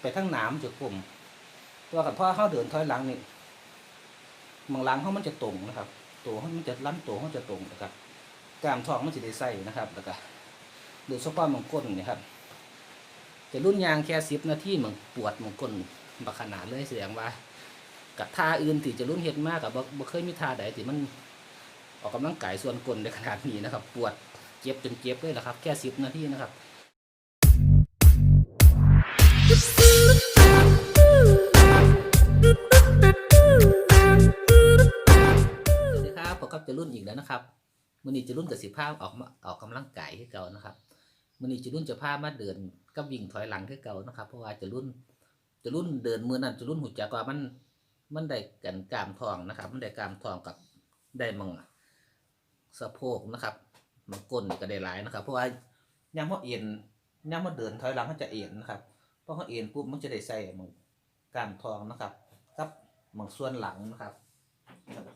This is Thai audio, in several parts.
ไปทั้งหนามจุดปุ่มตัวกับพ่อเขาเดินถอยหลังนี่บางหลังเขามันจะตรงนะครับ ตัวเขามันจะลั่นตัวเขาจะตรงนะครับกล้ามท้องมันจะได้ใส่นะครับแล้วก็โดยเฉพาะมังก้นนี่ครับจะรุ่นยางแค่สิบนาทีมังปวดมังก้นบักขนาดเลยแสดงว่ากับท่าอื่นที่จะรุ่นเฮ็ดมากกับบ่เคยมีท่าใดที่มันออกกำลังกายส่วนกลในขนาดนี้นะครับ ปวดเจ็บจนเจ็บเลยแหละครับ แค่สิบนาทีนะครับ สวัสดีครับผมกับจะรุ่นอีกแล้วนะครับมือนี้จะรุ่นกับสิภาพออกมาออกกำลังกายที่เก่านะครับมือนี้จะรุ่นจะพามาเดินกับวิ่งถอยหลังที่เก่านะครับ เพราะว่าจะรุ่นจะรุ่นเดินมือนั้นจะรุ่นหุ่จักว่ามันมันได้กันกามทองนะครับ มันได้กามทองกับได้มังสะโพกนะครับมังก้นก็ได้หลายนะครับ เพราะว่าย่ามเขาเอ็นย่ามเขาเดินถอยหลังเขาจะเอ็นนะครับ พราะเขาเอ็นปุ๊บมันจะได้ใส่มังกลามทองนะครับกับมังส่วนหลังนะครับ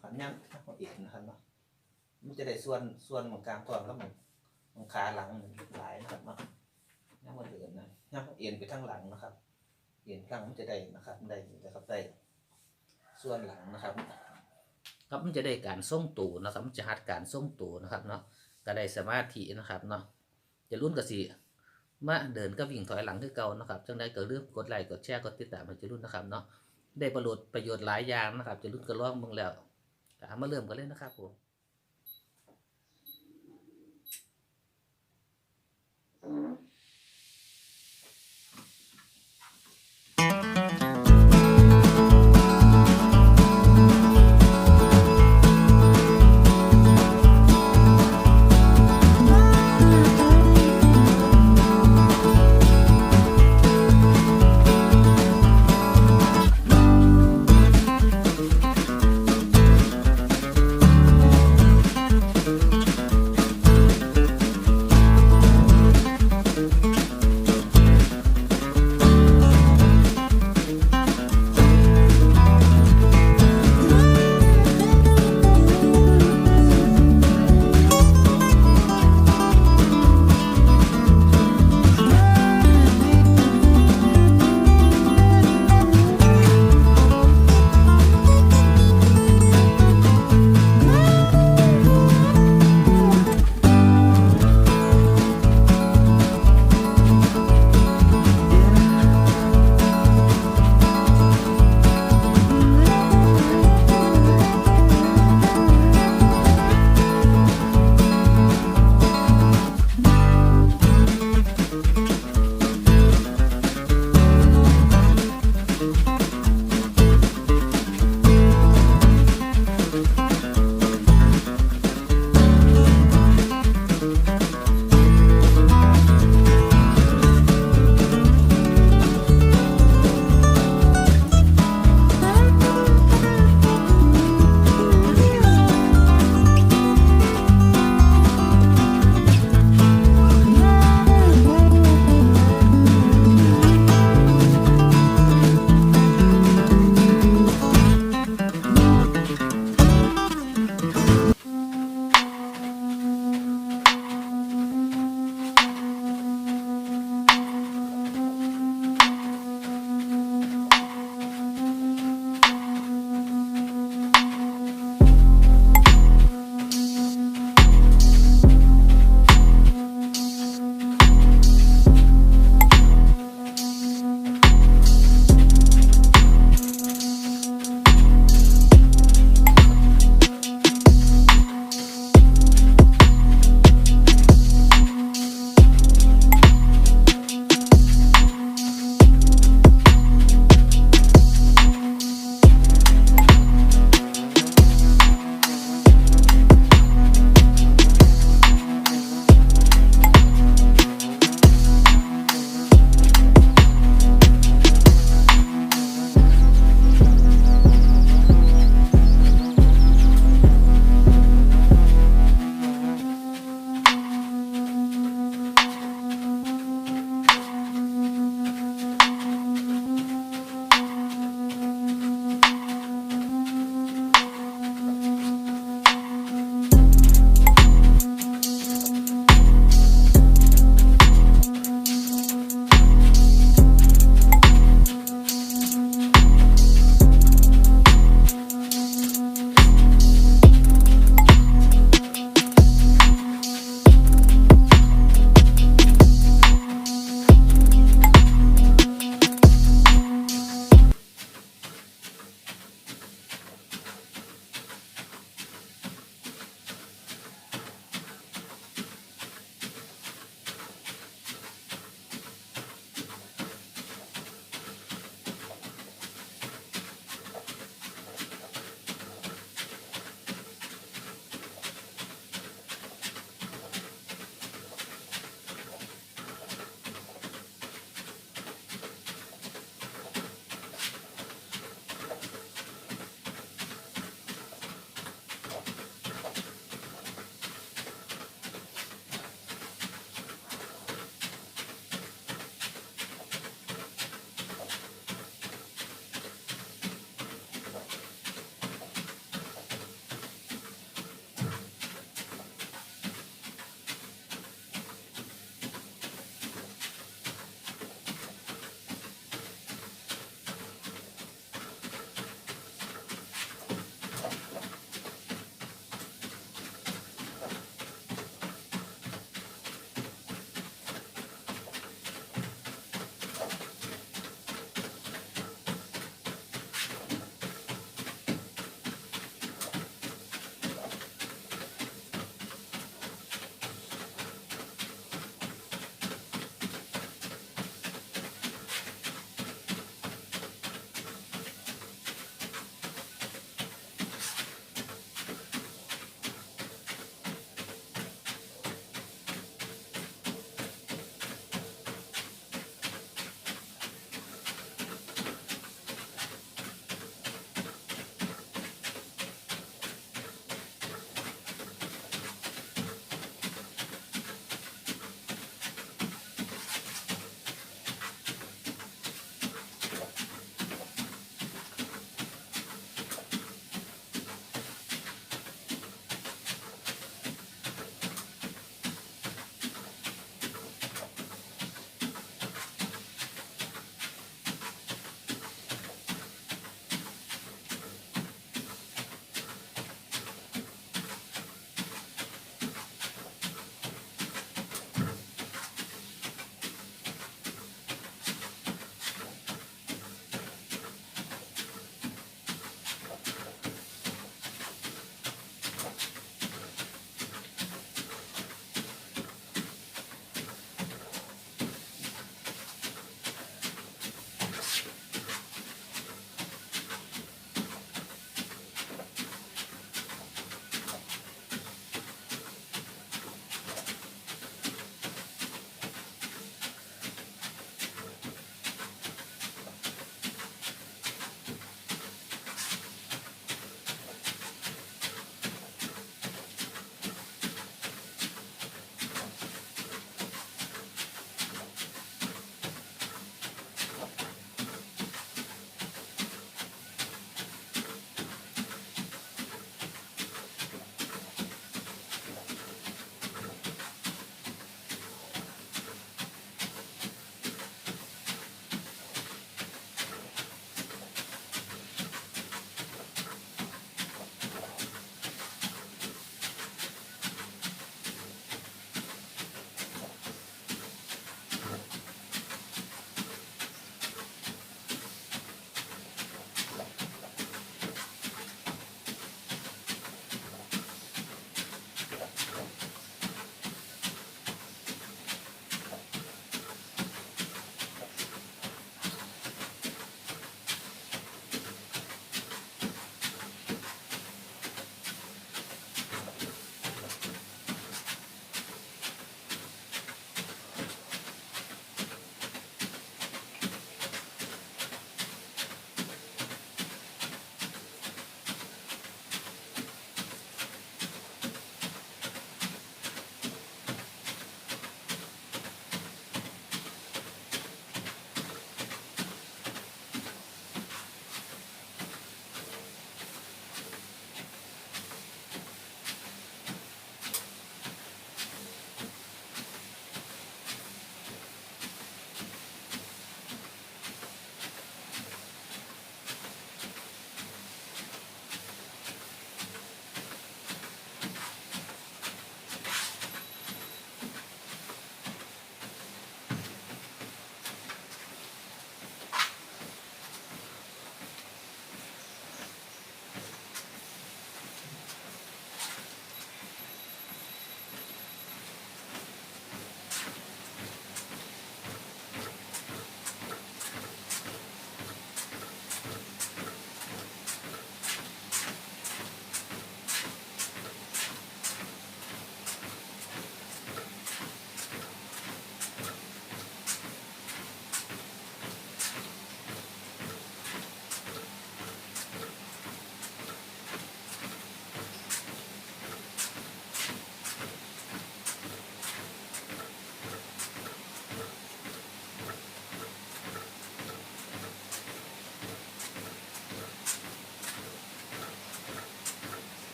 ขันย่างเขาเอ็นนะครับเนาะมันจะได้ส่วนส่วนของกลางก่อนแล้วมันมันขาหลังหลายนะครับเนาะย่างมาเดินนะย่างเอ็นไปทั้งหลังนะครับ เอ็นข้างมันจะได้นะครับได้นะครับได้ส่วนหลังนะครับครับมันจะได้การส่งตูนะครับมันจะหัดการส่งตูนะครับเนาะก็ได้สมาธินะครับเนาะจะรุ่นกับสี มาเดินก็วิ่งถอยหลังคือเก่านะครับจังได้ก็เลือกกดไลค์กดแชร์กดติดตามให้จะรุ่นนะครับเนาะได้ประโยชน์ประโยชน์หลายอย่างนะครับจะรุ่นกระล่องเบิ่งแล้วมาเริ่มกันเลยนะครับผม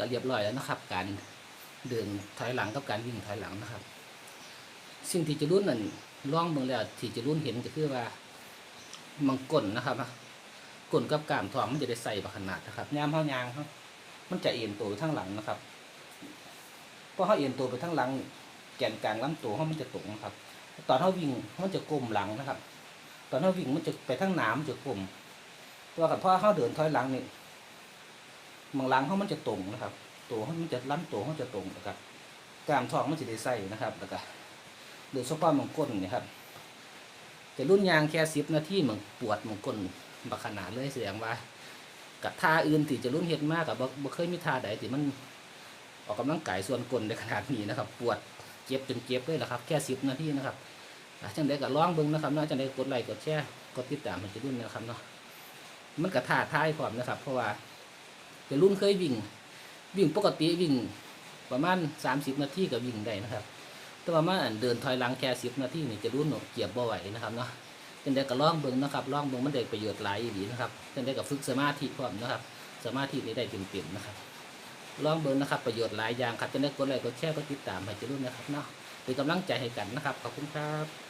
ก็เรียบร้อยแล้วนะครับ การเดินถอยหลังกับการวิ่งถอยหลังนะครับ สิ่งที่จะรุ่นนั่นล่องเบิ่งแล้วที่จะรุ่นเห็นก็คือว่ามังกลนะครับนะกลกับกามทองมันจะได้ใส่บขนาดนะครับยามเฮายางเขามันจะเอ็นตัวไปทางหลังนะครับเพราะเขาเอ็นตัวไปทางหลัง แกนกลางลำตัวเขามันจะตรงนะครับ ตอนเขาวิ่งมันจะกลมหลังนะครับ ตอนเขาวิ่งมันจะไปทางหนามจะกลมตัวกับพ่อเขาเดินถอยหลังนี่ มังหลังเขามันจะตรงนะครับ ตัวเขามันจะล้ำตัวเขาจะตรงนะครับกล้ามท้องมันจะได้ใส่นะครับแล้วก็โดยเฉพาะมังก้นเนี่ยครับจะรุ่นยางแค่สิบนาทีมันปวดมังก้นบักขนาดเลยแสดงว่ากับท่าอื่นที่จะรุ่นเฮ็ดมากกับบ่เคยมีท่าใดที่มันออกกำลังกายส่วนกลในขนาดนี้นะครับ ปวดเจ็บจนเจ็บเลยแหละครับ แค่สิบนาทีนะครับอะจังไดก็ลองเบิ่งนะครับเนาะจังไดกดไลค์กดแชร์กดติดตามมันจะรุ่นนะครับเนาะมันกับท่าท้ายพร้อมนะครับ เพราะว่า จะรุ่นเคยวิ่ง วิ่งปกติวิ่งประมาณสามสิบนาทีก็วิ่งได้นะครับ แต่ว่ามาอันเดินถอยหลังแค่สิบนาทีนี่จะรุ่นหนกเกียบบ่ไหวนะครับเนาะเจังได้ก็ลองเบิ่งนะครับล่องเบิ่งมันได้ประโยชน์หลายดีนะครับเจังได้ก็ฝึกสมาธิพร้อมนะครับ สมาธินี้ได้เต็มๆนะครับล่องเบิ่งนะครับประโยชน์หลายอย่างครับจังได้กดไลค์กดแชร์กดติดตามให้จะรุ่นนะครับเนาะเป็นกำลังใจให้กันนะครับขอบคุณครับ